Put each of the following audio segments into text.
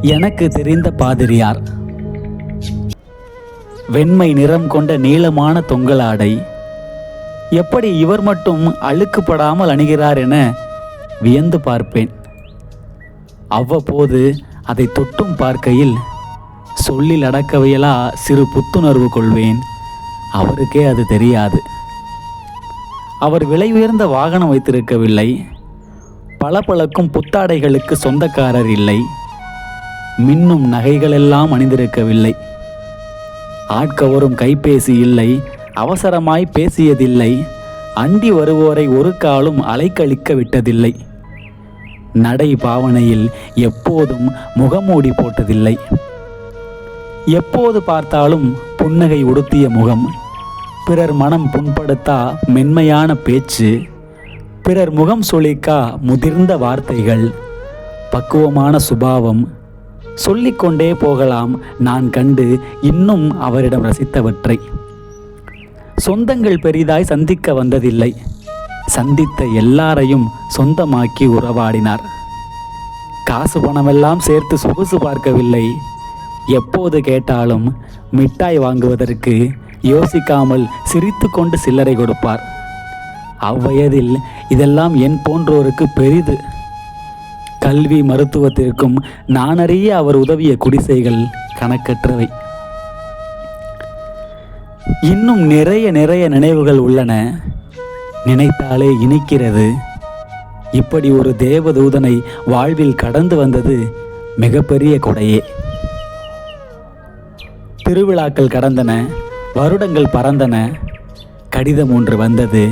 எனக்கு தெரிந்த பாதிரியார் வெண்மை நிறம் கொண்ட நீளமான தொங்கலாடை எப்படி இவர் மட்டும் அழுக்குப்படாமல் அணுகிறார் என வியந்து பார்ப்பேன். அவ்வப்போது அதை தொட்டும் பார்க்கையில் சொல்லில் அடக்கவையலா சிறு புத்துணர்வு கொள்வேன். அவருக்கே அது தெரியாது. அவர் விலை உயர்ந்த வாகனம் வைத்திருக்கவில்லை. பளபளக்கும் புத்தாடைகளுக்கு சொந்தக்காரர் இல்லை. மின்னும் நகைகளெல்லாம் அணிந்திருக்கவில்லை. ஆட்கவரும் கைபேசி இல்லை அவசரமாய் பேசியதில்லை அண்டி வருவோரை ஒரு காலும் அலைக்கழிக்க விட்டதில்லை. நடை பாவனையில் எப்போதும் முகமூடி போட்டதில்லை. எப்போது பார்த்தாலும் புன்னகை உடுத்திய முகம் பிறர் மனம் புண்படுத்தா மென்மையான பேச்சு பிறர் முகம் சுளிக்கா முதிர்ந்த வார்த்தைகள் பக்குவமான சுபாவம் சொல்லிக்கொண்டே போகலாம். நான் கண்டு இன்னும் அவரிடம் ரசித்தவற்றை. சொந்தங்கள் பெரிதாய் சந்திக்க வந்ததில்லை. சந்தித்த எல்லாரையும் சொந்தமாக்கி உறவாடினார். காசு பணமெல்லாம் சேர்த்து சொகுசு பார்க்கவில்லை. எப்போது கேட்டாலும் மிட்டாய் வாங்குவதற்கு யோசிக்காமல் சிரித்து கொண்டு சில்லறை கொடுப்பார். அவ்வயதில் இதெல்லாம் என் போன்றோருக்கு பெரிது. கல்வி மருத்துவத்திற்கும் நானறிய அவர் உதவிய குடிசைகள் கணக்கற்றவை. இன்னும் நிறைய நிறைய நினைவுகள் உள்ளன. நினைத்தாலே இனிக்கிறது. இப்படி ஒரு தேவதூதனை வாழ்வில் கடந்து வந்தது மிகப்பெரிய கொடையே. திருவிழாக்கள் கடந்தன வருடங்கள் பறந்தன. கடிதம் ஒன்று வந்தது.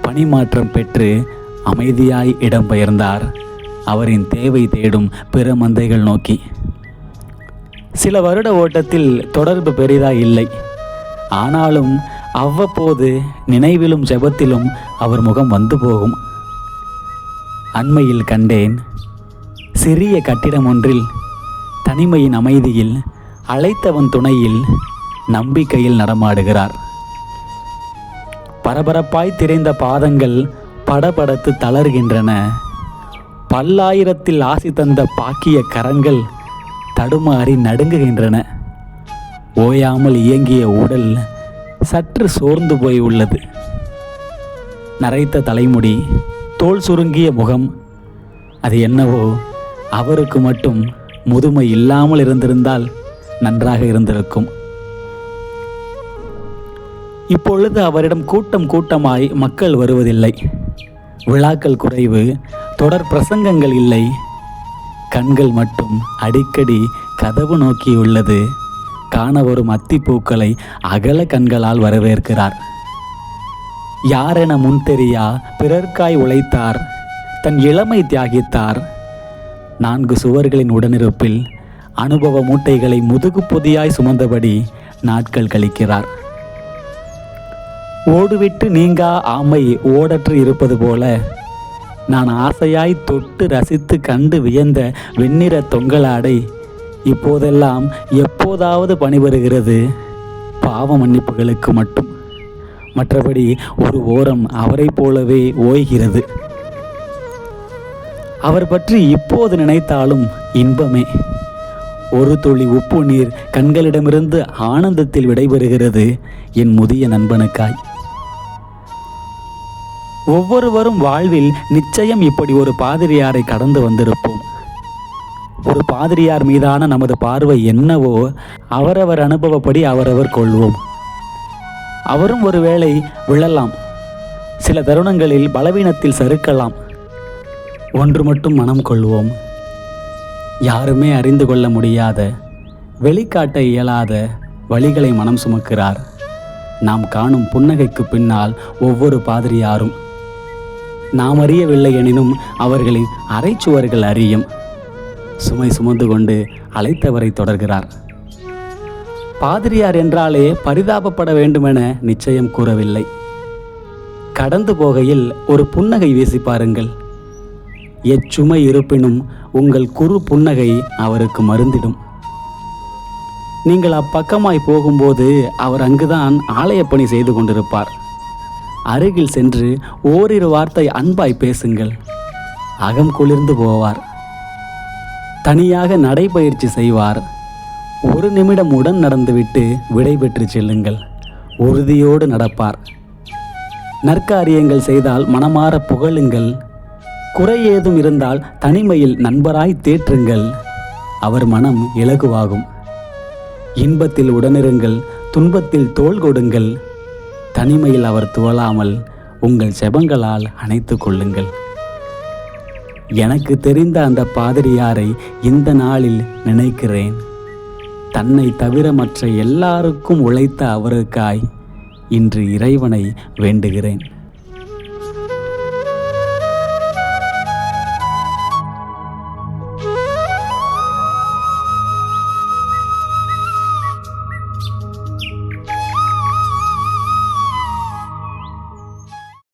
பணிமாற்றம் பெற்று அமைதியாய் இடம்பெயர்ந்தார். அவரின் தேவை தேடும் பிற மந்தைகள் நோக்கி. சில வருட ஓட்டத்தில் தொடர்பு பெரிதாய் இல்லை. ஆனாலும் அவ்வப்போது நினைவிலும் ஜெபத்திலும் அவர் முகம் வந்து போகும். அண்மையில் கண்டேன் சிறிய கட்டிடம் ஒன்றில் தனிமையின் அமைதியில் அழைத்தவன் துணையில் நம்பிக்கையில் நடமாடுகிறார். பரபரப்பாய் திரைந்த பாதங்கள் படபடத்து தளர்கின்றன. பல்லாயிரத்தில் ஆசி தந்த பாக்கிய கரங்கள் தடுமாறி நடுங்குகின்றன. ஓயாமல் இயங்கிய உடல் சற்று சோர்ந்து போய் உள்ளது நரைத்த தலைமுடி தோல் சுருங்கிய முகம் அது என்னவோ அவருக்கு மட்டும் முதுமை இல்லாமல் இருந்திருந்தால் நன்றாக இருந்திருக்கும். இப்பொழுது அவரிடம் கூட்டம் கூட்டமாய் மக்கள் வருவதில்லை. விழாக்கள் குறைவு தொடர் பிரசங்கங்கள் இல்லை. கண்கள் மட்டும் அடிக்கடி கதவு நோக்கியுள்ளது. காண வரும் அத்திப்பூக்களை அகல கண்களால் வரவேற்கிறார். யாரென முன் தெரியா பிறர்க்காய் உழைத்தார். தன் இளமை தியாகித்தார். நான்கு சுவர்களின் உடனிருப்பில் அனுபவ மூட்டைகளை முதுகு பொதியாய் சுமந்தபடி நாட்கள் கழிக்கிறார். ஓடுவிட்டு நீங்கா ஆமை ஓடற்று இருப்பது போல நான் ஆசையாய் தொட்டு ரசித்து கண்டு வியந்த வெண்ணிற தொங்கலாடை இப்போதெல்லாம் எப்போதாவது பணிபுரிகிறது? பாவ மன்னிப்புகளுக்கு மட்டும். மற்றபடி ஒரு ஓரம் அவரைப் போலவே ஓய்கிறது. அவர் பற்றி இப்போது நினைத்தாலும் இன்பமே. ஒரு துளி உப்பு நீர் கண்களிடமிருந்து ஆனந்தத்தில் விடைபெறுகிறது என் முதிய நண்பனுக்காய். ஒவ்வொருவரும் வாழ்வில் நிச்சயம் இப்படி ஒரு பாதிரியாரை கடந்து வந்திருப்போம். ஒரு பாதிரியார் மீதான நமது பார்வை என்னவோ அவரவர் அனுபவப்படி அவரவர் கொள்வோம். அவரும் ஒருவேளை விழலாம். சில தருணங்களில் பலவீனத்தில் சறுக்கலாம். ஒன்று மட்டும் மனம் கொள்வோம். யாருமே அறிந்து கொள்ள முடியாத வெளிக்காட்ட இயலாத வழிகளை மனம் சுமக்கிறார். நாம் காணும் புன்னகைக்கு பின்னால் ஒவ்வொரு பாதிரியாரும் நாம் அறியவில்லை எனினும் அவர்களின் அரைச்சுவர்கள் அறியும். சுமை சுமந்து கொண்டு அழைத்தவரை தொடர்கிறார். பாதிரியார் என்றாலே பரிதாபப்பட வேண்டுமென நிச்சயம் கூறவில்லை. கடந்து போகையில் ஒரு புன்னகை வீசி பாருங்கள். எச்சுமை இருப்பினும் உங்கள் குறு புன்னகை அவருக்கு மருந்திடும். நீங்கள் அப்பக்கமாய் போகும்போது அவர் அங்குதான் ஆலயப்பணி செய்து கொண்டிருப்பார். அருகில் சென்று ஓரிரு வார்த்தை அன்பாய் பேசுங்கள். அகம் குளிர்ந்து போவார். தனியாக நடைபயிற்சி செய்வார். ஒரு நிமிடம் உடன் நடந்துவிட்டு விடைபெற்று செல்லுங்கள். உறுதியோடு நடப்பார். நற்காரியங்கள் செய்தால் மனமாற புகழுங்கள். குறை ஏதும் இருந்தால் தனிமையில் நண்பராய் தேற்றுங்கள். அவர் மனம் இலகுவாகும். இன்பத்தில் உடனிருங்கள். துன்பத்தில் தோள் கொடுங்கள். தனிமையில் அவர் துவளாமல் உங்கள் செபங்களால் அணைத்து கொள்ளுங்கள். எனக்கு தெரிந்த அந்த பாதிரியாரை இந்த நாளில் நினைக்கிறேன். தன்னை தவிர மற்ற எல்லாருக்கும் உழைத்த அவருக்காய் இன்று இறைவனை வேண்டுகிறேன்.